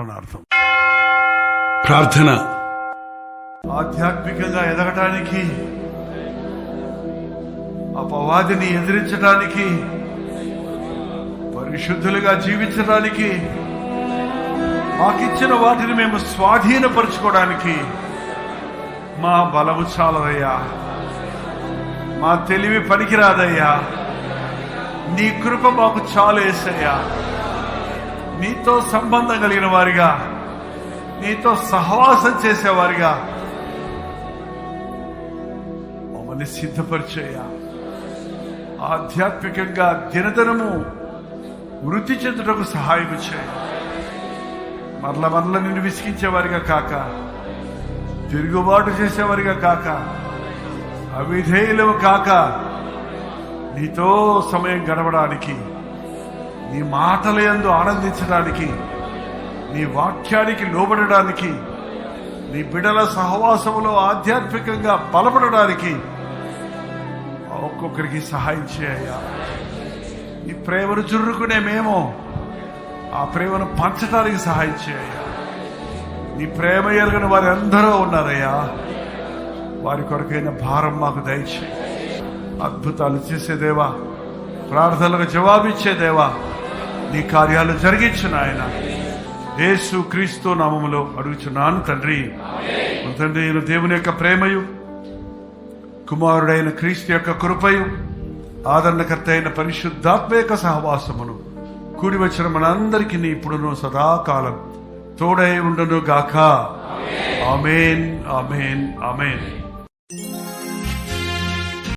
అర్థం. ప్రార్థన. ఆధ్యాత్మికంగా ఎదగటానికి అపవాదిని ఎదిరించడానికి పరిశుద్ధులుగా జీవించడానికి మాకిచ్చిన వాటిని మేము స్వాధీనపరచుకోవడానికి మా బలము చాలదయ్యా. మా తెలివి పనికిరాదయ్యా. నీ కృప మాకు చాలేసయ్యా నీతో సంబంధం కలిగిన వారిగా నీతో సహవాసం చేసేవారిగా మమ్మల్ని సిద్ధపరిచేయ. ఆధ్యాత్మికంగా దినదినము వృద్ధి చెందుటకు సహాయం చేయ. మరల మరల నిన్ను విసిగించేవారిగా కాక తిరుగుబాటు చేసేవారిగా కాక అవిధేయులు కాక నీతో సమయం గడపడానికి నీ మాటల యందు ఆనందించడానికి నీ వాక్యానికి లోబడడానికి నీ బిడల సహవాసములో ఆధ్యాత్మికంగా బలపడడానికి ఒక్కొక్కరికి సహాయం చేయ. నీ ప్రేమను చుర్రుకునే మేము ఆ ప్రేమను పంచడానికి సహాయం చేయ. నీ ప్రేమ ఎరగని వారి అందరూ ఉన్నారయ్యా. వారి కొరకైన భారం మాకు దయచేయి. అద్భుతాలు చేసేదేవా ప్రార్థనలకు జవాబిచ్చేదేవా నీ కార్యాలు జరిగించు నాయన. యేసు క్రీస్తు నామములో అడుగుచున్నాను తండ్రి. తండ్రి అయిన దేవుని యొక్క ప్రేమయు కుమారుడైన క్రీస్తు యొక్క కృపయు ఆదరణకర్త అయిన పరిశుద్ధాత్మ యొక్క సహవాసమును కూడి వచ్చిన మనందరికీ ఇప్పుడును సదాకాలం తోడై ఉండను గాక ఆమెన్ ఆమెన్ ఆమెన్.